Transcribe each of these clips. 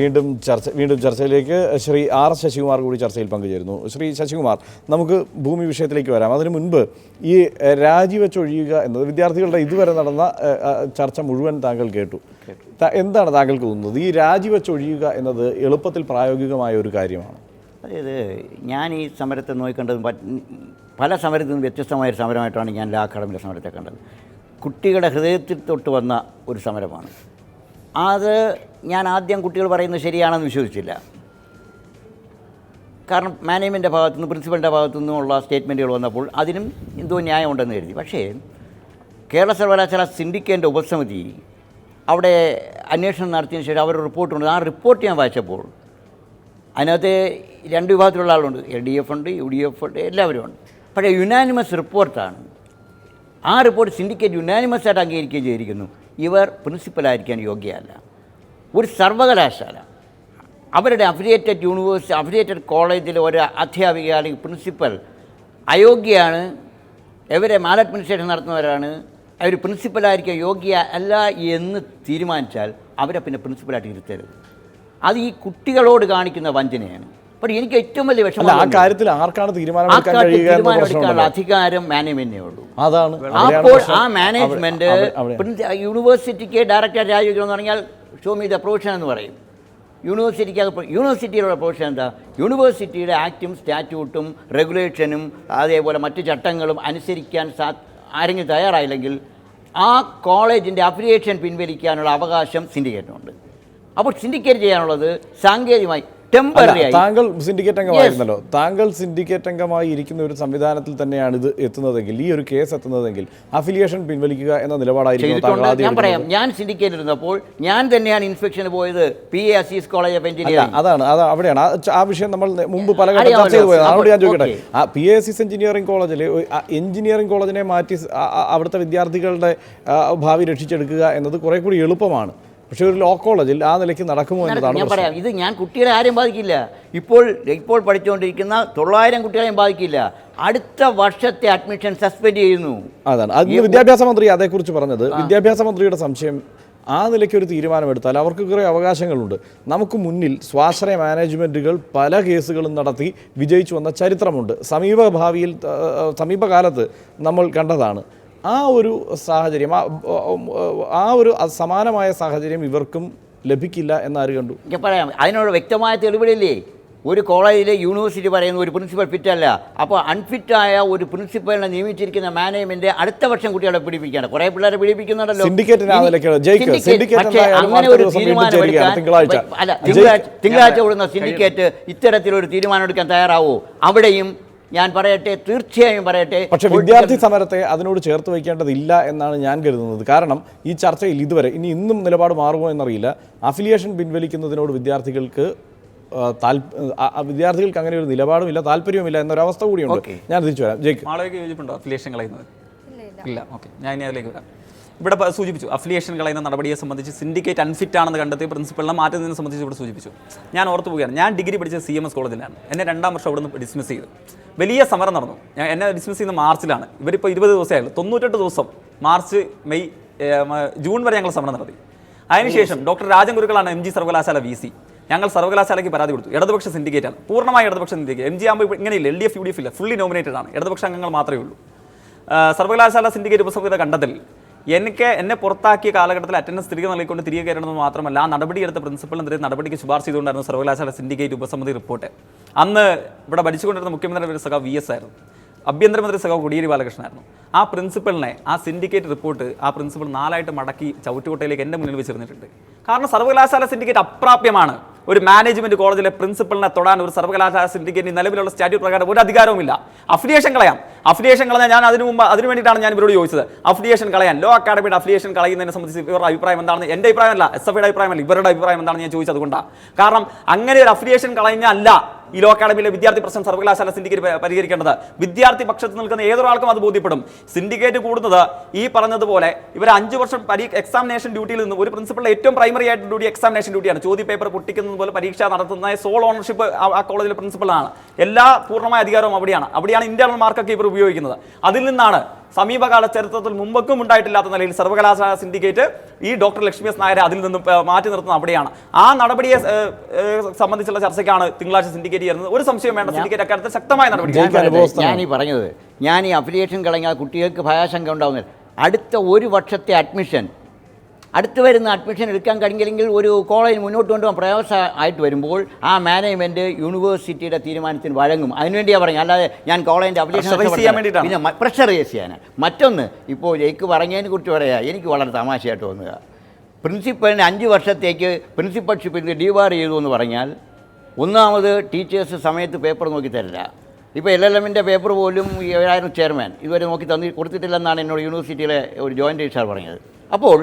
വീണ്ടും ചർച്ച വീണ്ടും ചർച്ചയിലേക്ക് ശ്രീ ആർ ശശികുമാർ കൂടി ചർച്ചയിൽ പങ്കുചേരുന്നു. ശ്രീ ശശികുമാർ നമുക്ക് ഭൂമി വിഷയത്തിലേക്ക് വരാം. അതിനു മുൻപ് ഈ രാജിവെച്ചൊഴിയുക എന്നത് വിദ്യാർത്ഥികളുടെ ഇതുവരെ നടന്ന ചർച്ച മുഴുവൻ താങ്കൾ കേട്ടു. എന്താണ് താങ്കൾക്ക് തോന്നുന്നത്? ഈ രാജിവെച്ചൊഴിയുക എന്നത് എളുപ്പത്തിൽ പ്രായോഗികമായ ഒരു കാര്യമാണ്. അതായത് ഞാൻ ഈ സമരത്തെ നോക്കിക്കണ്ടത് പല സമരത്തിൽ നിന്നും വ്യത്യസ്തമായ ഒരു സമരമായിട്ടാണ് ഞാൻ ലാ അക്കാഡമിയുടെ സമരത്തെ കണ്ടത്. കുട്ടികളുടെ ഹൃദയത്തിൽ തൊട്ട് വന്ന ഒരു സമരമാണ്. അത് ഞാൻ ആദ്യം കുട്ടികൾ പറയുന്നത് ശരിയാണെന്ന് വിശ്വസിച്ചില്ല. കാരണം മാനേജ്മെന്റിന്റെ ഭാഗത്തു നിന്ന് പ്രിൻസിപ്പലിന്റെ ഭാഗത്തു നിന്നുമുള്ള സ്റ്റേറ്റ്മെന്റുകൾ വന്നപ്പോൾ അതിനും എന്തോ ന്യായമുണ്ടെന്ന് കരുതി. പക്ഷേ കേരള സർവകലാശാല സിൻഡിക്കേറ്റിന്റെ ഉപസമിതി അവിടെ അന്വേഷണം നടത്തിയതിന് ശേഷം അവരുടെ റിപ്പോർട്ടുണ്ട് ആ റിപ്പോർട്ട് ഞാൻ വായിച്ചപ്പോൾ അതിനകത്ത് രണ്ട് വിഭാഗത്തിലുള്ള ആളുണ്ട്. എൽ ഡി എഫ് ഉണ്ട് യു ഡി എഫ് ഉണ്ട് എല്ലാവരും ഉണ്ട്. പക്ഷേ യുനാനിമസ് റിപ്പോർട്ടാണ് ആ റിപ്പോർട്ട് സിൻഡിക്കേറ്റ് യുനാനിമസ് ആയിട്ട് അംഗീകരിക്കുകയും ചെയ്തിരിക്കുന്നു. ഇവർ പ്രിൻസിപ്പലായിരിക്കാൻ യോഗ്യമല്ല ഒരു സർവകലാശാല. അവരുടെ അഫിലിയേറ്റഡ് യൂണിവേഴ്സിറ്റി അഫിലിയേറ്റഡ് കോളേജിലെ ഒരു അധ്യാപിക അല്ലെങ്കിൽ പ്രിൻസിപ്പൽ അയോഗ്യയാണ്. ഇവരെ മാൽ അഡ്മിനിസ്ട്രേഷൻ നടത്തുന്നവരാണ്. അവർ പ്രിൻസിപ്പലായിരിക്കാൻ യോഗ്യ അല്ല എന്ന് തീരുമാനിച്ചാൽ അവരെ പിന്നെ പ്രിൻസിപ്പലായിട്ട് ഇരുത്തരുത്. അത് ഈ കുട്ടികളോട് കാണിക്കുന്ന വഞ്ചനയാണ്. അപ്പോൾ എനിക്ക് ഏറ്റവും വലിയ വിഷമം ആ കാര്യത്തിൽ ആർക്കാണ് തീരുമാനം എന്ന തീരുമാനമെടുക്കാനുള്ള അധികാരം മാനേജ്മെന്റിനേ ഉള്ളൂ. അതാണ്. അപ്പോൾ ആ മാനേജ്മെന്റ് യൂണിവേഴ്സിറ്റിക്ക് ഡയറക്ടർ രാജിവെക്കണമെന്ന് പറഞ്ഞാൽ ഷോ മീ ദ പ്രൊഫഷൻ എന്ന് പറയും. യൂണിവേഴ്സിറ്റിക്ക് അത് പ്ര- പ്രൊഫഷൻ എന്താ? യൂണിവേഴ്സിറ്റിയുടെ ആക്റ്റും സ്റ്റാറ്റ്യൂട്ടും റെഗുലേഷനും അതേപോലെ മറ്റു ചട്ടങ്ങളും അനുസരിക്കാൻ സാ ആരെങ്കിലും തയ്യാറായില്ലെങ്കിൽ ആ കോളേജിന്റെ അഫിലിയേഷൻ പിൻവലിക്കാനുള്ള അവകാശം സിൻഡിക്കേറ്റിനുണ്ട് അപ്പോൾ സിൻഡിക്കേറ്റ് ചെയ്യാനുള്ളത് സാങ്കേതികമായി ടെമ്പററി താങ്കൾ സിൻഡിക്കേറ്റ് അംഗമായിരുന്നല്ലോ. താങ്കൾ സിൻഡിക്കേറ്റ് അംഗമായി ഇരിക്കുന്ന ഒരു സംവിധാനത്തിൽ തന്നെയാണ് ഇത് എത്തുന്നതെങ്കിൽ ഈ ഒരു കേസ് എത്തുന്നതെങ്കിൽ അഫിലിയേഷൻ പിൻവലിക്കുക എന്ന നിലപാടായിരിക്കും ഞാൻ പറയാം ഞാൻ സിൻഡിക്കേറ്റ് ഇരുന്നപ്പോൾ ഞാൻ തന്നെയാണ് ഇൻസ്പെക്ഷന് പോയത് P A Aziz college of engineering അതാണ് അത് അവിടെയാണ്. ആ വിഷയം നമ്മൾ മുമ്പ് പല ചർച്ച ചെയ്തു പോയത് അതുകൊണ്ട് ഞാൻ ചോദിക്കട്ടെ. ആ പി എ സിസ് എഞ്ചിനീയറിംഗ് കോളേജിൽ എഞ്ചിനീയറിംഗ് കോളേജിനെ മാറ്റി അവിടുത്തെ വിദ്യാർത്ഥികളുടെ ഭാവി രക്ഷിച്ചെടുക്കുക എന്നത് കുറെ കൂടി എളുപ്പമാണ്. പക്ഷേ ഒരു ലോ കോളേജിൽ ആ നിലയ്ക്ക് നടക്കുമോ എന്നതാണ് ഞാൻ പറയാം. ഇത് ഞാൻ കുട്ടികളെ ആരെയും ബാധിക്കില്ല. ഇപ്പോൾ ഇപ്പോൾ പഠിച്ചുകൊണ്ടിരിക്കുന്ന തൊള്ളായിരം കുട്ടികളെയും ബാധിക്കില്ല. അടുത്ത വർഷത്തെ അഡ്മിഷൻ സസ്പെൻഡ് ചെയ്യുന്നു. അതാണ്. അത് വിദ്യാഭ്യാസ മന്ത്രി അതേക്കുറിച്ച് പറഞ്ഞത്. വിദ്യാഭ്യാസ മന്ത്രിയുടെ സംശയം ആ നിലയ്ക്ക് ഒരു തീരുമാനമെടുത്താൽ അവർക്ക് കുറേ അവകാശങ്ങളുണ്ട്. നമുക്ക് മുന്നിൽ സ്വാശ്രയ മാനേജ്മെന്റുകൾ പല കേസുകളും നടത്തി വിജയിച്ചു വന്ന ചരിത്രമുണ്ട്. സമീപ ഭാവിയിൽ ആ, ആ, സമീപകാലത്ത് നമ്മൾ കണ്ടതാണ്. ആ ഒരു സാഹചര്യം ആ ഒരു സമാനമായ സാഹചര്യം ഇവർക്കും ലഭിക്കില്ല എന്നാര് കണ്ടു? ഞാൻ പറയാം അതിനുള്ള വ്യക്തമായ തെളിവുകളില്ലേ ഒരു കോളേജിലെ യൂണിവേഴ്സിറ്റി പറയുന്ന ഒരു പ്രിൻസിപ്പൽ ഫിറ്റ് അല്ല അപ്പോൾ അൺഫിറ്റായ ഒരു പ്രിൻസിപ്പലിനെ നിയമിച്ചിരിക്കുന്ന മാനേജ്മെന്റ് അടുത്ത വർഷം കുട്ടികളെ പിടിപ്പിക്കുകയാണ് കുറേ പിള്ളേരെ പിടിപ്പിക്കുന്നുണ്ടല്ലോ പക്ഷേ അങ്ങനെ ഒരു തീരുമാനം. അല്ല. തിങ്കളാഴ്ച കൂടുന്ന സിൻഡിക്കേറ്റ് ഇത്തരത്തിലൊരു തീരുമാനം എടുക്കാൻ തയ്യാറാവോ? അവിടെയും ഞാൻ പറയട്ടെ തീർച്ചയായും പറയട്ടെ. പക്ഷേ വിദ്യാർത്ഥി സമരത്തെ അതിനോട് ചേർത്ത് വയ്ക്കേണ്ടതില്ല എന്നാണ് ഞാൻ കരുതുന്നത്. കാരണം ഈ ചർച്ചയിൽ ഇതുവരെ ഇനി ഇന്നും നിലപാട് മാറുമോ എന്നറിയില്ല. അഫിലിയേഷൻ പിൻവലിക്കുന്നതിനോട് വിദ്യാർത്ഥികൾക്ക് വിദ്യാർത്ഥികൾക്ക് അങ്ങനെ ഒരു നിലപാടും നിലപാടുമില്ല താല്പര്യവുമില്ല എന്നൊരവസ്ഥ കൂടിയുണ്ട്. ഞാൻ തിരിച്ചു വരാം. ജയിക്കും. അഫിലിയേഷൻ കളയുന്നത്? ഇല്ല ഓക്കെ. ഞാൻ ഇനി അതിലേക്ക് വരാം. ഇവിടെ സൂചിപ്പിച്ചു. അഫിലിയേഷൻ കളയുന്ന നടപടിയെ സംബന്ധിച്ച് സിൻഡിക്കേറ്റ് അൺഫിറ്റ് ആണെന്ന് കണ്ടെത്തി പ്രിൻസിപ്പളിനെ മാറ്റുന്നതിനെ സംബന്ധിച്ച് ഇവിടെ സൂചിപ്പിച്ചു. ഞാൻ ഓർത്തു പോവുകയാണ്. ഞാൻ ഡിഗ്രി പഠിച്ച സി എം എസ് കോളേജിലാണ് എന്നെ രണ്ടാം വർഷം അവിടെ നിന്ന് ഡിസ്മിസ് ചെയ്തു. വലിയ സമരം നടന്നു. ഞാൻ എന്നെ ഡിസ്മിസ് ചെയ്യുന്ന മാർച്ചിലാണ്. ഇവരിപ്പോൾ ഇരുപത് ദിവസമായുള്ളൂ തൊണ്ണൂറ്റെട്ട് ദിവസം മാർച്ച് മെയ് ജൂൺ വരെ ഞങ്ങൾ സമരം നടത്തി. അതിനുശേഷം ഡോക്ടർ രാജൻ ഗുരുക്കളാണ് എം ജി സർവകലാശാല വി സി ഞങ്ങൾ സർവകലാശാലയ്ക്ക് പരാതി കൊടുത്തു. ഇടതുപക്ഷ സിൻഡിക്കേറ്റ് ആണ്. പൂർണമായി ഇടതുപക്ഷ സിൻഡിക്കേറ്റ് എം ജി ആകുമ്പോൾ ഇങ്ങനെയില്ല? L D F U D F ഇല്ല? ഫുള്ളി നോമിനേറ്റഡ് ആണ്. ഇടതുപക്ഷ അംഗങ്ങൾ മാത്രമേ ഉള്ളൂ. സർവകലാശാല സിൻഡിക്കേറ്റ് ഉപസമിതിയുടെ കണ്ടെത്തൽ എനിക്ക് എന്നെ പുറത്താക്കിയ കാലഘട്ടത്തിൽ അറ്റൻഡൻസ് തിരികെ നൽകിക്കൊണ്ട് തിരികെ കയറണമെന്ന് മാത്രമല്ല ആ നടപടിയെടുത്ത പ്രിൻസിപ്പളിനെതിരെ നടപടിക്ക് ശുപാർശ ചെയ്തുകൊണ്ടായിരുന്നു സർവകലാശാല സിൻഡിക്കേറ്റ് ഉപസമിതി റിപ്പോർട്ട് അന്ന് ഇവിടെ ഭരിച്ചുകൊണ്ടിരുന്ന മുഖ്യമന്ത്രി സഖാവ് വി എസ് ആയിരുന്നു. ആഭ്യന്തരമന്ത്രി സഖാവ് കോടിയേരി ബാലകൃഷ്ണനായിരുന്നു ആ പ്രിൻസിപ്പളിനെ ആ സിൻഡിക്കേറ്റ് റിപ്പോർട്ട് ആ പ്രിൻസിപ്പൾ നാലായിട്ട് മടക്കി ചവിട്ടുകൊട്ടയിലേക്ക് എന്റെ മുന്നിൽ വെച്ചിരുന്നിട്ടുണ്ട്. കാരണം സർവകലാശാല സിൻഡിക്കേറ്റ് അപ്രാപ്യമാണ്. ഒരു മാനേജ്മെന്റ് കോളേജിലെ പ്രിൻസിപ്പളിനെ തൊടാൻ ഒരു സർവകലാശാല സിൻഡിക്കേറ്റിന് നിലവിലുള്ള സ്റ്റാറ്റ്യൂട്ട് പ്രകാരം ഒരു അധികാരവുമില്ല അഫിലിയേഷൻ കളയാം. അഫിലിയേഷൻ കളയാൻ ഞാൻ അതിനു മുമ്പ് അതിനു വേണ്ടിയിട്ടാണ് ഞാൻ ഇവരോട് ചോദിച്ചത്. അഫിലിയേഷൻ കളയാൻ. ലോ അക്കാഡമിയുടെ അഫിലിയേഷൻ കളയുന്നതിനെ സംബന്ധിച്ച് ഇവരുടെ അഭിപ്രായം എന്താണെന്ന് എന്റെ അഭിപ്രായമല്ല എസ് എഫ് അഭിപ്രായമല്ല ഇവരുടെ അഭിപ്രായം എന്താണെന്ന് ഞാൻ ചോദിച്ചത് കൊണ്ടാണ് കാരണം അങ്ങനെ ഒരു അഫിലിയേഷൻ കളഞ്ഞല്ല. ഈ ലോ അക്കാഡമിയിലെ വിദ്യാർത്ഥി പ്രശ്നം സർവകലാശാല സിൻഡിക്കേറ്റ് പരിഹരിക്കേണ്ടത്. വിദ്യാർത്ഥി പക്ഷത്ത് നിൽക്കുന്ന ഏതൊരാൾക്കും അത് ബോധ്യപ്പെടും. സിൻഡിക്കേറ്റ് കൂടുന്നത് ഈ പറഞ്ഞതുപോലെ ഇവർ അഞ്ച് വർഷം എക്സാമിനേഷൻ ഡ്യൂട്ടിയിൽ നിന്ന് ഒരു പ്രിൻസിപ്പളിലെ ഏറ്റവും പ്രൈമറി ആയിട്ട് ഡ്യൂട്ടി എക്സാമിനേഷൻ ഡ്യൂട്ടിയാണ് ചോദ്യ പേപ്പർ പൊട്ടിക്കുന്നത് പോലെ പരീക്ഷ നടത്തുന്ന സോൾ ഓണർഷിപ്പ് ആ കോളേജിലെ പ്രിൻസിപ്പളാണ് എല്ലാ പൂർണമായ അധികാരവും അവിടെയാണ്. അവിടെയാണ് ഇന്റേണൽ മാർക്കൊക്കെ ഇവർ ഉപയോഗിക്കുന്നത്. അതിൽ നിന്നാണ് സമീപകാല ചരിത്രത്തിൽ മുമ്പൊക്കും ഉണ്ടായിട്ടില്ലാത്ത നിലയിൽ സർവകലാശാല സിൻഡിക്കേറ്റ് ഈ ഡോക്ടർ ലക്ഷ്മി എസ് നായരെ അതിൽ നിന്നും മാറ്റി നിർത്തുന്നത് അവിടെയാണ്. ആ നടപടിയെ സംബന്ധിച്ചുള്ള ചർച്ചയ്ക്കാണ് തിങ്കളാഴ്ച സിൻഡിക്കേറ്റ് ചേരുന്നത്. ഒരു സംശയം വേണ്ട സിൻഡിക്കേറ്റ് അക്കാര്യത്തിൽ ശക്തമായ നടപടി. ഞാൻ ഈ പറഞ്ഞത് ഞാൻ ഈ അഫിലിയേഷൻ കളഞ്ഞാൽ കുട്ടികൾക്ക് ഭയാശങ്ക ഉണ്ടാവുന്നത് അടുത്ത ഒരു വർഷത്തെ അഡ്മിഷൻ അടുത്ത് വരുന്ന അഡ്മിഷൻ എടുക്കാൻ കഴിഞ്ഞില്ലെങ്കിൽ ഒരു കോളേജ് മുന്നോട്ട് കൊണ്ടുപോകാൻ പ്രയാസം ആയിട്ട് വരുമ്പോൾ ആ മാനേജ്മെന്റ് യൂണിവേഴ്സിറ്റിയുടെ തീരുമാനത്തിന് വഴങ്ങും. അതിനുവേണ്ടിയാണ് പറഞ്ഞത് അല്ലാതെ ഞാൻ കോളേജിന്റെ അപ്ലിക്കേഷൻ ചെയ്യാൻ പ്രഷർ പിന്നെ പ്രഷറൈസ് ചെയ്യാനാണ് മറ്റൊന്ന് ഇപ്പോൾ ജയിക്ക് പറഞ്ഞതിനെ കുറിച്ച് പറയാ. എനിക്ക് വളരെ തമാശയായിട്ട് തോന്നുക. പ്രിൻസിപ്പലിന് അഞ്ച് വർഷത്തേക്ക് പ്രിൻസിപ്പൽഷിപ്പിൽ ഡിവാർ ചെയ്തു എന്ന് പറഞ്ഞാൽ ഒന്നാമത് ടീച്ചേഴ്സ് സമയത്ത് പേപ്പർ നോക്കി തരില്ല. ഇപ്പോൾ എൽ എൽ എമ്മിന്റെ പേപ്പർ പോലും ഈ ഏഴായിരം ചെയർമാൻ. ഇതുവരെ നോക്കി തന്നി കൊടുത്തിട്ടില്ലെന്നാണ് എന്നോട് യൂണിവേഴ്സിറ്റിയിലെ ഒരു ജോയിന്റ് രജിസ്ട്രാർ പറഞ്ഞത്. അപ്പോൾ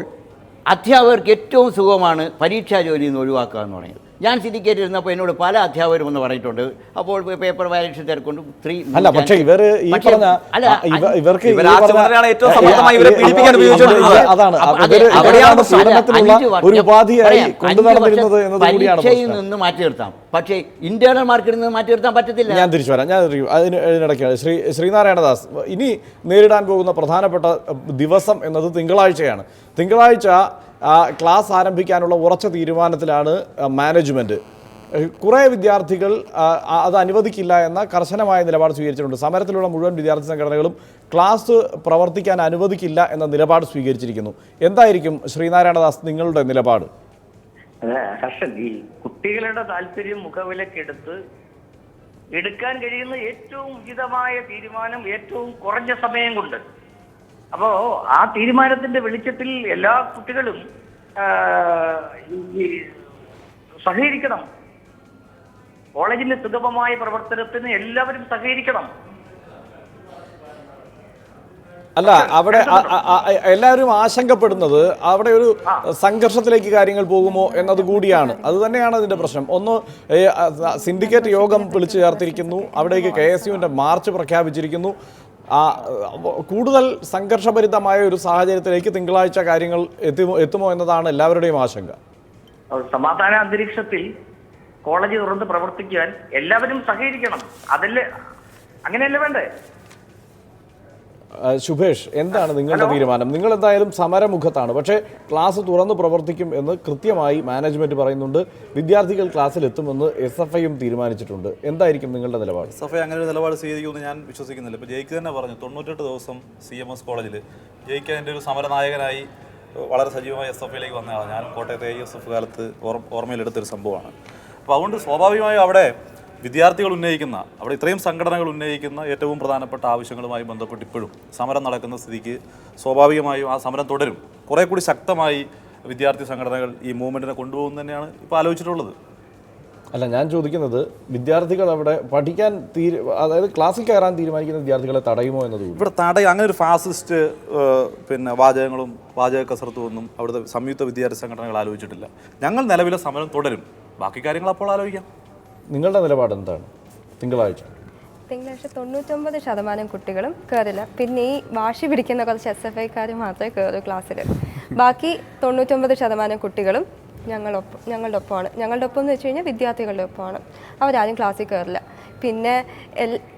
അധ്യാപകർക്ക് ഏറ്റവും സുഖമാണ് പരീക്ഷാ ജോലിയിൽ നിന്ന് ഒഴിവാക്കുക എന്ന് പറയുന്നത്. ഞാൻ സിൻഡിക്കേറ്റ് ഇരുന്നപ്പോൾ എന്നോട് പല അധ്യാപകരും എന്ന് പറഞ്ഞിട്ടുണ്ട്. അപ്പോൾ പേപ്പർ വാലിഡേഷൻ തിരക്കൊണ്ട് ത്രീ അല്ല പക്ഷേ ഇവർ ഈ പറഞ്ഞ അല്ല, ഇവർക്ക് അതാണ്. ഒരു ഉപാധിയായി എന്നത് പരീക്ഷയിൽ നിന്ന് മാറ്റി നിർത്താം. പക്ഷേ ഇന്റേണൽ മാർക്കറ്റിൽ നിന്ന് മാറ്റി നിർത്താൻ പറ്റത്തില്ല. ഞാൻ തിരിച്ചു വരാം. ഞാൻ തിരിച്ചു അതിന് ഇതിനിടയ്ക്കാണ്. ശ്രീ ശ്രീനാരായണദാസ് ഇനി നേരിടാൻ പോകുന്ന പ്രധാനപ്പെട്ട ദിവസം എന്നത് തിങ്കളാഴ്ചയാണ്. തിങ്കളാഴ്ച ക്ലാസ് ആരംഭിക്കാനുള്ള ഉറച്ച തീരുമാനത്തിലാണ് മാനേജ്മെന്റ് കുറേ വിദ്യാർത്ഥികൾ അത് അനുവദിക്കില്ല എന്ന കർശനമായ നിലപാട് സ്വീകരിച്ചിട്ടുണ്ട്. സമരത്തിലുള്ള മുഴുവൻ വിദ്യാർത്ഥി സംഘടനകളും ക്ലാസ് പ്രവർത്തിക്കാൻ അനുവദിക്കില്ല എന്ന നിലപാട് സ്വീകരിച്ചിരിക്കുന്നു. എന്തായിരിക്കും ശ്രീനാരായണദാസ് നിങ്ങളുടെ നിലപാട്? ഈ കുട്ടികളുടെ താല്പര്യം മുഖവിലക്കെടുത്ത് എടുക്കാൻ കഴിയുന്ന ഏറ്റവും ഉചിതമായ തീരുമാനം ഏറ്റവും കുറഞ്ഞ സമയം കൊണ്ട് അപ്പോ ആ തീരുമാനത്തിന്റെ വെളിച്ചത്തിൽ എല്ലാ കുട്ടികളും സഹകരിക്കണം. കോളേജിന്റെ സുഗമമായ പ്രവർത്തനത്തിന് എല്ലാവരും സഹകരിക്കണം. അല്ല അവിടെ എല്ലാവരും ആശങ്കപ്പെടുന്നത് അവിടെ ഒരു സംഘർഷത്തിലേക്ക് കാര്യങ്ങൾ പോകുമോ എന്നത് കൂടിയാണ്. അത് തന്നെയാണ് അതിന്റെ പ്രശ്നം. ഒന്ന് സിൻഡിക്കേറ്റ് യോഗം വിളിച്ചു ചേർത്തിരിക്കുന്നു. അവിടേക്ക് കെ എസ് യുവിന്റെ മാർച്ച് പ്രഖ്യാപിച്ചിരിക്കുന്നു. കൂടുതൽ സംഘർഷഭരിതമായ ഒരു സാഹചര്യത്തിലേക്ക് തിങ്കളാഴ്ച കാര്യങ്ങൾ എത്തുമോ എത്തുമോ എന്നതാണ് എല്ലാവരുടെയും ആശങ്ക. സമാധാന അന്തരീക്ഷത്തിൽ കോളേജ് തുറന്ന് പ്രവർത്തിക്കാൻ എല്ലാവരും സഹകരിക്കണം. അതല്ലേ അങ്ങനെയല്ലേ വേണ്ടേ? ശുഭേഷ് എന്താണ് നിങ്ങളുടെ തീരുമാനം? നിങ്ങൾ എന്തായാലും സമരമുഖത്താണ്. പക്ഷേ ക്ലാസ് തുറന്ന് പ്രവർത്തിക്കും എന്ന് കൃത്യമായി മാനേജ്മെന്റ് പറയുന്നുണ്ട്. വിദ്യാർത്ഥികൾ ക്ലാസ്സിൽ എത്തുമെന്ന് എസ് എഫ് ഐയും തീരുമാനിച്ചിട്ടുണ്ട്. എന്തായിരിക്കും നിങ്ങളുടെ നിലപാട്? എസ് എഫ് ഐ അങ്ങനെ ഒരു നിലപാട് സ്വീകരിക്കുമെന്ന് ഞാൻ വിശ്വസിക്കുന്നില്ല. ഇപ്പോൾ ജയിക്ക് തന്നെ പറഞ്ഞു തൊണ്ണൂറ്റെട്ട് ദിവസം സി എം എസ് കോളേജിൽ ജയിക്ക് അതിന്റെ ഒരു സമരനായകനായി വളരെ സജീവമായി എസ് എഫ് ഐയിലേക്ക് വന്നതാണ് ഞാൻ കോട്ടയത്തെ ഐ എസ് എഫ് കാലത്ത് ഓർ- ഓർമ്മയിലെടുത്തൊരു സംഭവമാണ്. അപ്പോൾ അതുകൊണ്ട് സ്വാഭാവികമായും അവിടെ വിദ്യാർത്ഥികൾ ഉന്നയിക്കുന്ന അവിടെ ഇത്രയും സംഘടനകൾ ഉന്നയിക്കുന്ന ഏറ്റവും പ്രധാനപ്പെട്ട ആവശ്യങ്ങളുമായി ബന്ധപ്പെട്ട് ഇപ്പോഴും സമരം നടക്കുന്ന സ്ഥിതിക്ക് സ്വാഭാവികമായും ആ സമരം തുടരും. കുറേ കൂടി ശക്തമായി വിദ്യാർത്ഥി സംഘടനകൾ ഈ മൂവ്മെന്റിനെ കൊണ്ടുപോകും തന്നെയാണ് ഇപ്പോൾ ആലോചിച്ചിട്ടുള്ളത്. അല്ല ഞാൻ ചോദിക്കുന്നത് വിദ്യാർത്ഥികൾ അവിടെ പഠിക്കാൻ തീരു അതായത് ക്ലാസ്സിൽ കയറാൻ തീരുമാനിക്കുന്ന വിദ്യാർത്ഥികളെ തടയുമോ എന്നത് ഇവിടെ തടയും അങ്ങനെ ഒരു ഫാസിസ്റ്റ് പിന്നെ വാചകങ്ങളും വാചക കസർത്തും ഒന്നും അവിടുത്തെ സംയുക്ത വിദ്യാർത്ഥി സംഘടനകൾ ആലോചിച്ചിട്ടില്ല. ഞങ്ങൾ നിലവിലെ സമരം തുടരും. ബാക്കി കാര്യങ്ങൾ അപ്പോൾ ആലോചിക്കാം. നിങ്ങളുടെ നിലപാട് എന്താണ്? തിങ്കളാഴ്ച. തിങ്കളാഴ്ച തൊണ്ണൂറ്റൊമ്പത് ശതമാനം കുട്ടികളും കയറില്ല പിന്നെ ഈ വാശി പിടിക്കുന്ന കുറച്ച് എസ് എഫ് ഐക്കാർ മാത്രമേ കയറൂ ക്ലാസ്സിൽ. ബാക്കി തൊണ്ണൂറ്റൊമ്പത് ശതമാനം കുട്ടികളും ഞങ്ങളൊപ്പം ഞങ്ങളുടെ ഒപ്പമാണ്. ഞങ്ങളുടെ ഒപ്പം എന്ന് വെച്ച് കഴിഞ്ഞാൽ വിദ്യാർത്ഥികളുടെ ഒപ്പമാണ്. അവരാരും ക്ലാസ്സിൽ കയറില്ല പിന്നെ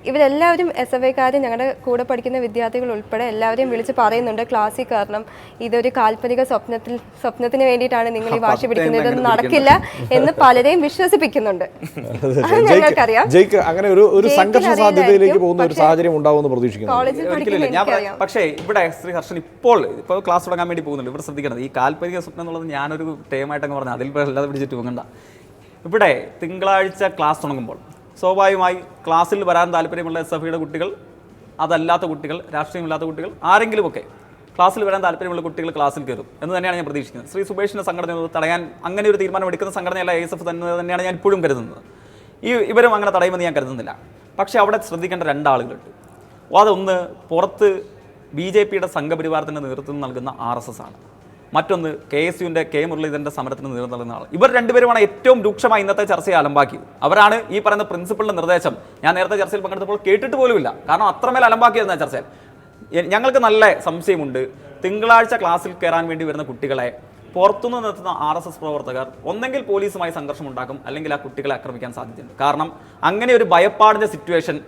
ഇവരെല്ലാവരും എസ് എഫ് ഐക്കാർ ഞങ്ങളുടെ കൂടെ പഠിക്കുന്ന വിദ്യാർത്ഥികൾ ഉൾപ്പെടെ എല്ലാവരെയും വിളിച്ച് പറയുന്നുണ്ട് ക്ലാസ്സിൽ കാരണം ഇതൊരു കാൽപ്പനിക സ്വപ്നത്തിൽ സ്വപ്നത്തിന് വേണ്ടിയിട്ടാണ് നിങ്ങൾ ഈ വാശി പിടിക്കുന്നത്. ഇതൊന്നും നടക്കില്ല എന്ന് പലരെയും വിശ്വസിപ്പിക്കുന്നുണ്ട്. ഞങ്ങൾക്കറിയാം. അങ്ങനെ ഒരു ഒരു സംഘർഷ സാധ്യതയിലേക്ക് പോകുന്ന ഒരു പക്ഷേ സാഹചര്യം ഉണ്ടാവുമെന്ന് പ്രതീക്ഷിക്കുന്നു. പക്ഷേ ഇവിടെ ശ്രീ ഹർഷൻ ഇപ്പോൾ ഇപ്പോൾ ക്ലാസ് തുടങ്ങാൻ വേണ്ടി പോകുന്നുണ്ട്. ഇവിടെ ശ്രദ്ധിക്കണം. ഈ കാൽപ്പനിക സ്വപ്നം എന്നുള്ളത് ഞാനൊരു ടേമായിട്ടങ്ങ് പറഞ്ഞു. അതിൽ അല്ലാതെ പിടിച്ചിട്ട് പോകണ്ട. ഇവിടെ തിങ്കളാഴ്ച ക്ലാസ് തുടങ്ങുമ്പോൾ സ്വാഭാവികമായി ക്ലാസ്സിൽ വരാൻ താല്പര്യമുള്ള എസ് എഫ് കുട്ടികൾ അതല്ലാത്ത കുട്ടികൾ രാഷ്ട്രീയമില്ലാത്ത കുട്ടികൾ ആരെങ്കിലുമൊക്കെ ക്ലാസ്സിൽ വരാൻ താല്പര്യമുള്ള കുട്ടികൾ ക്ലാസ്സിൽ കയറും എന്ന് തന്നെയാണ് ഞാൻ പ്രതീക്ഷിക്കുന്നത്. ശ്രീ സുബേഷിന്റെ സംഘടന തടയാൻ അങ്ങനെ ഒരു തീരുമാനം എടുക്കുന്ന സംഘടനയല്ല എ എസ് എഫ് തന്നെ തന്നെയാണ് ഞാൻ ഇപ്പോഴും കരുതുന്നത്. ഈ ഇവരും അങ്ങനെ തടയുമെന്ന് ഞാൻ കരുതുന്നില്ല. പക്ഷേ അവിടെ ശ്രദ്ധിക്കേണ്ട രണ്ടാളുകളുണ്ട്. അതൊന്ന് പുറത്ത് ബി ജെ പിയുടെ സംഘപരിവാരത്തിന്റെ നേതൃത്വം നൽകുന്ന ആർ എസ് എസ് ആണ്. മറ്റൊന്ന് കെ എസ് യുവിന്റെ കെ മുരളീധരന്റെ സമരത്തിന് നേതൃത്വം നൽകുന്ന ആൾ ഇവർ രണ്ടുപേരുമാണ് ഏറ്റവും രൂക്ഷമായി ഇന്നത്തെ ചർച്ചയെ അലമ്പാക്കിയത്. അവരാണ് ഈ പറയുന്ന പ്രിൻസിപ്പളിന്റെ നിർദ്ദേശം. ഞാൻ നേരത്തെ ചർച്ചയിൽ പങ്കെടുത്തപ്പോൾ കേട്ടിട്ട് പോലുമില്ല. കാരണം അത്രമേൽ അലമ്പാക്കിയിരുന്ന ചർച്ചയിൽ. ഞങ്ങൾക്ക് നല്ല സംശയമുണ്ട്. തിങ്കളാഴ്ച ക്ലാസ്സിൽ കയറാൻ വേണ്ടി വരുന്ന കുട്ടികളെ പുറത്തുനിന്ന് നിർത്തുന്ന ആർ എസ് എസ് പ്രവർത്തകർ ഒന്നെങ്കിൽ പോലീസുമായി സംഘർഷം ഉണ്ടാക്കും അല്ലെങ്കിൽ ആ കുട്ടികളെ ആക്രമിക്കാൻ സാധ്യതയുണ്ട്. കാരണം അങ്ങനെ ഒരു ഭയപ്പാടിന്റെ സിറ്റുവേഷൻ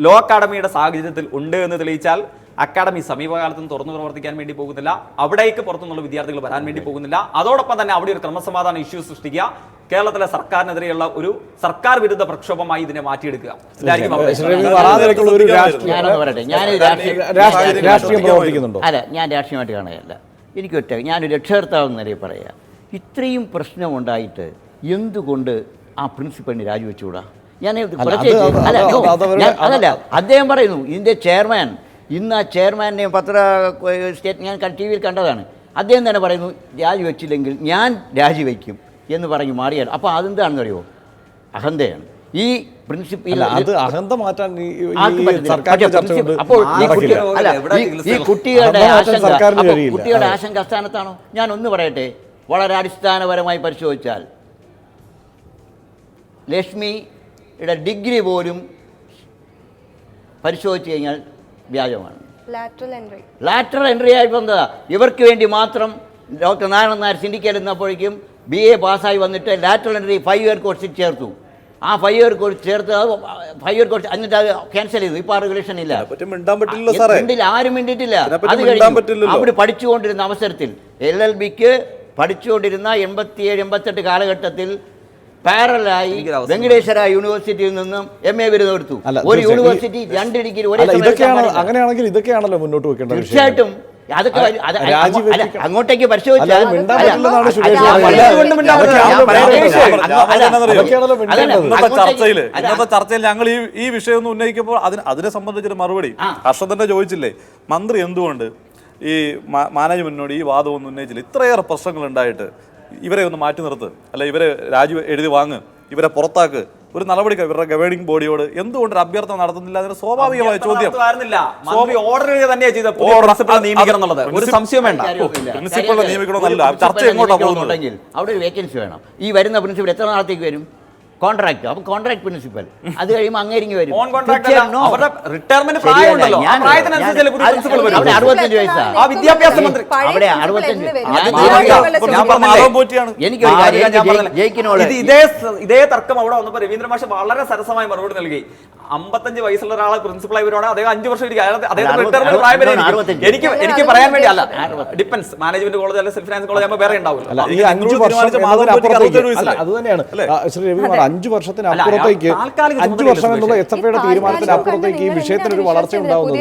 ലോ അക്കാഡമിയുടെ സാഹചര്യത്തിൽ ഉണ്ട് എന്ന് തെളിയിച്ചാൽ അക്കാഡമി സമീപകാലത്തും തുറന്നു പ്രവർത്തിക്കാൻ വേണ്ടി പോകുന്നില്ല. അവിടേക്ക് പുറത്തുനിന്നുള്ള വിദ്യാർത്ഥികൾ വരാൻ വേണ്ടി പോകുന്നില്ല. അതോടൊപ്പം തന്നെ അവിടെ ഒരു ക്രമസമാധാന ഇഷ്യൂ സൃഷ്ടിക്കുക. കേരളത്തിലെ സർക്കാരിനെതിരെയുള്ള ഒരു സർക്കാർ വിരുദ്ധ പ്രക്ഷോഭമായി ഇതിനെ മാറ്റിയെടുക്കുക. അല്ല ഞാൻ രാഷ്ട്രീയമായിട്ട് കാണുകയല്ല. എനിക്കൊറ്റ ഞാനൊരു രക്ഷകർത്താവെന്ന നിലയിൽ പറയാം. ഇത്രയും പ്രശ്നമുണ്ടായിട്ട് എന്തുകൊണ്ട് ആ പ്രിൻസിപ്പലിന് രാജിവെച്ചുകൂടാ? ഞാൻ- അതല്ല അദ്ദേഹം പറയുന്നു ഇതിന്റെ ചെയർമാൻ ഇന്ന് ആ ചെയർമാനെയും പത്ര സ്റ്റേറ്റ് ഞാൻ ടി വിയിൽ കണ്ടതാണ്. അദ്ദേഹം തന്നെ പറയുന്നു രാജിവെച്ചില്ലെങ്കിൽ ഞാൻ രാജിവെക്കും എന്ന് പറഞ്ഞ് മാറിയാൽ. അപ്പോൾ അതെന്താണെന്ന് അറിയുമോ അഹന്തയാണ്. ഈ പ്രിൻസിപ്പൽ അല്ല അത് അഹന്ത മാറ്റാൻ അപ്പോൾ ഈ കുട്ടികളുടെ ആശങ്ക. കുട്ടികളുടെ ആശങ്ക അസ്ഥാനത്താണോ? ഞാൻ ഒന്ന് പറയട്ടെ. വളരെ അടിസ്ഥാനപരമായി പരിശോധിച്ചാൽ ലക്ഷ്മിയുടെ ഡിഗ്രി പോലും പരിശോധിച്ച് കഴിഞ്ഞാൽ വ്യാജമാണ്. ലാറ്ററൽ എൻട്രി ലാറ്ററൽ എൻട്രി ആയിട്ട് വന്നതാ. ഇവർക്ക് വേണ്ടി മാത്രം ഡോക്ടർ നാരായണൻ നായർ സിൻഡിക്കേറ്റ് എന്നപ്പോഴേക്കും ബി എ പാസ്സായി വന്നിട്ട് ലാറ്ററൽ എൻട്രി ഫൈവ് ഇയർ കോഴ്സിൽ ചേർത്തു. ആ ഫൈവ് ഇയർ കോഴ്സ് ചേർത്ത് ഫൈവ് ഇയർ കോഴ്സ് എന്നിട്ട് അത് ക്യാൻസൽ ചെയ്തു. ഇപ്പൊ ആ റെഗുലേഷൻ ഇല്ല. മിണ്ടില്ല ആരും മിണ്ടിട്ടില്ല അത് കഴിഞ്ഞു. അവിടെ പഠിച്ചുകൊണ്ടിരുന്ന അവസരത്തിൽ എൽ എൽ ബിക്ക് പഠിച്ചുകൊണ്ടിരുന്ന എൺപത്തിയേഴ് എൺപത്തെട്ട് കാലഘട്ടത്തിൽ പാരലായി വെങ്കടേശ്വര യൂണിവേഴ്സിറ്റിയിൽ നിന്നും എം എ ബിരുദം എടുത്തു. ഒരു യൂണിവേഴ്സിറ്റി രണ്ട് ഡിഗ്രി ഒരേ ഇതൊക്കെയാണ് അങ്ങനെയാണെങ്കിൽ ഇതൊക്കെയാണല്ലോ മുന്നോട്ട് വെക്കേണ്ട വിഷയം. തീർച്ചയായിട്ടും. അതൊക്കെ അങ്ങോട്ടേക്ക് പരിശോധിച്ചാൽ. ഇന്നത്തെ ചർച്ചയിൽ ഞങ്ങൾ ഈ ഈ വിഷയം ഒന്ന് ഉന്നയിക്കുമ്പോൾ അതിന് അതിനെ സംബന്ധിച്ചൊരു മറുപടി. തന്നെ ചോദിച്ചില്ലേ മന്ത്രി എന്തുകൊണ്ട് ഈ മാനേജ്മെന്റിനോട് ഈ വാദം ഒന്നും ഉന്നയിച്ചില്ല? ഇത്രയേറെ പ്രശ്നങ്ങൾ ഉണ്ടായിട്ട് ഇവരെ ഒന്ന് മാറ്റി നിർത്ത്. അല്ല ഇവരെ രാജി എഴുതി വാങ്ങ്. ഇവരെ പുറത്താക്ക്. ഒരു നടപടി ഇവരുടെ ഗവേണിംഗ് ബോഡിയോട് എന്തുകൊണ്ട് ഒരു അഭ്യർത്ഥന നടത്തുന്നില്ല അതിന് സ്വാഭാവികമായ ചോദ്യം. ഒരു സംശയം വേണ്ട. പ്രിൻസിപ്പളിനെ. നിയമിക്കണമെന്നല്ല. ചർച്ച എങ്ങോട്ടാണ് എങ്ങോട്ടാ പോകുന്നത്? അവിടെ ഒരു വേക്കൻസി വേണം. ഈ വരുന്ന പ്രിൻസിപ്പൽ എത്ര നാളത്തേക്ക് വരും? കോൺട്രാക്ട് അപ്പൊ കോൺട്രാക്ട് പ്രിൻസിപ്പൽ അത് കഴിയുമ്പോൾ അങ്ങേരിങ്ങി വരും. അവിടെ അറുപത്തഞ്ച് അവിടെ അറുപത്തഞ്ച്. പറഞ്ഞില്ല. ഇതേ ഇതേ തർക്കം അവിടെ വന്നപ്പോൾ രവീന്ദ്ര മാഷ് വളരെ സരസമായി മറുപടി നൽകി. അമ്പത്തഞ്ച് വയസ്സുള്ള ഒരാളെ പ്രിൻസിപ്പളായി വരുവാണ് അദ്ദേഹം അഞ്ചു വർഷം ഇരിക്കും. എനിക്ക് എനിക്ക് പറയാൻ വേണ്ടി അല്ല. ഡിപ്പെൻസ് മാനേജ്മെന്റ് കോളേജ് അല്ലെങ്കിൽ സെൽഫ് ഫിനാൻസ് കോളേജ് ആകുമ്പോൾ വേറെ ഉണ്ടാവില്ല. അത് തന്നെയാണ്. ശ്രീ രവികുമാർ അഞ്ചു വർഷത്തിന് അപ്പുറത്തേക്ക് അഞ്ചു വർഷം എന്നുള്ള എസ് എഫ് ഐയുടെ തീരുമാനത്തിന് അപ്പുറത്തേക്ക് ഈ വിഷയത്തിന് ഒരു വളർച്ച ഉണ്ടാവുന്നത്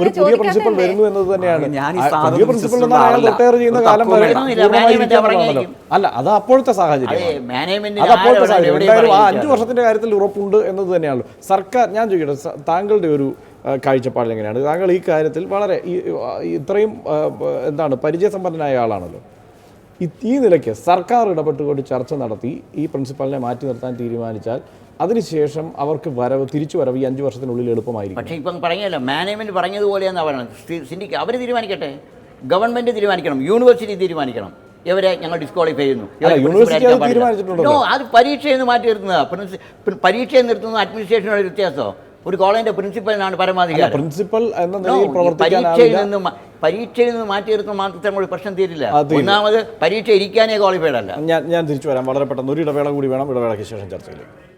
ഒരു പുതിയ പ്രിൻസിപ്പൽ വരുന്നു എന്നത് തന്നെയാണ് ഞാൻ ഈ സാധനം പുതിയ പ്രിൻസിപ്പൽ എന്നാൽ അയാൾ റിട്ടയർ ചെയ്യുന്ന കാലം വരെ അല്ല അത് അപ്പോഴത്തെ സാഹചര്യം അത് അപ്പോഴത്തെ സാഹചര്യം. എന്തായാലും ആ? അഞ്ചു വർഷത്തിന്റെ കാര്യത്തിൽ ഉറപ്പുണ്ട് എന്നത് തന്നെയാണല്ലോ. സർക്കാർ ഞാൻ ചോദിക്കട്ടെ താങ്കളുടെ ഒരു കാഴ്ചപ്പാട് എങ്ങനെയാണ്? താങ്കൾ ഈ കാര്യത്തിൽ വളരെ ഇത്രയും എന്താണ് പരിചയസമ്പന്നനായ ആളാണല്ലോ. ഈ- നിലയ്ക്ക് സർക്കാർ ഇടപെട്ടുകൊണ്ട് ചർച്ച നടത്തി ഈ പ്രിൻസിപ്പലിനെ മാറ്റി നിർത്താൻ തീരുമാനിച്ചാൽ അതിനുശേഷം അവർക്ക് വരവ് തിരിച്ചു വരവ് ഈ അഞ്ചു വർഷത്തിനുള്ളിൽ എളുപ്പമായിരിക്കും. പക്ഷേ ഇപ്പം പറഞ്ഞല്ലോ മാനേജ്മെന്റ് പറഞ്ഞതുപോലെയാണ് പറയുന്നത്. സിൻഡിക്ക് അവർ തീരുമാനിക്കട്ടെ? ഗവൺമെന്റ് തീരുമാനിക്കണം യൂണിവേഴ്സിറ്റി തീരുമാനിക്കണം. ഇവരെ ഞങ്ങൾ ഡിസ്ക്വാളിഫൈ ചെയ്യുന്നു. അത് പരീക്ഷയെന്ന് പരീക്ഷയിൽ നിന്ന് മാറ്റി നിർത്തുന്നതാണ് പരീക്ഷയെന്ന് പരീക്ഷയിൽ നിർത്തുന്ന അഡ്മിനിസ്ട്രേഷനുള്ള വ്യത്യാസം ഒരു കോളേജിന്റെ പ്രിൻസിപ്പലിനാണ് പരമാധികാരം. പ്രിൻസിപ്പൽ എന്ന നിലയിൽ പരീക്ഷയിൽ നിന്ന് പരീക്ഷയിൽ നിന്ന് മാറ്റി നിർത്തുന്ന മാത്രം കൂടി പ്രശ്നം തീരില്ല. ഒന്നാമത് പരീക്ഷ ഇരിക്കാനേ ക്വാളിഫൈഡ് അല്ല. ഞാൻ ഞാൻ തിരിച്ചു വരാം. വളരെ പെട്ടെന്ന്. ഒരു ഇടവേള കൂടി വേണം. ഇടവേളയ്ക്ക് ശേഷം ചർച്ചയിലേക്ക്.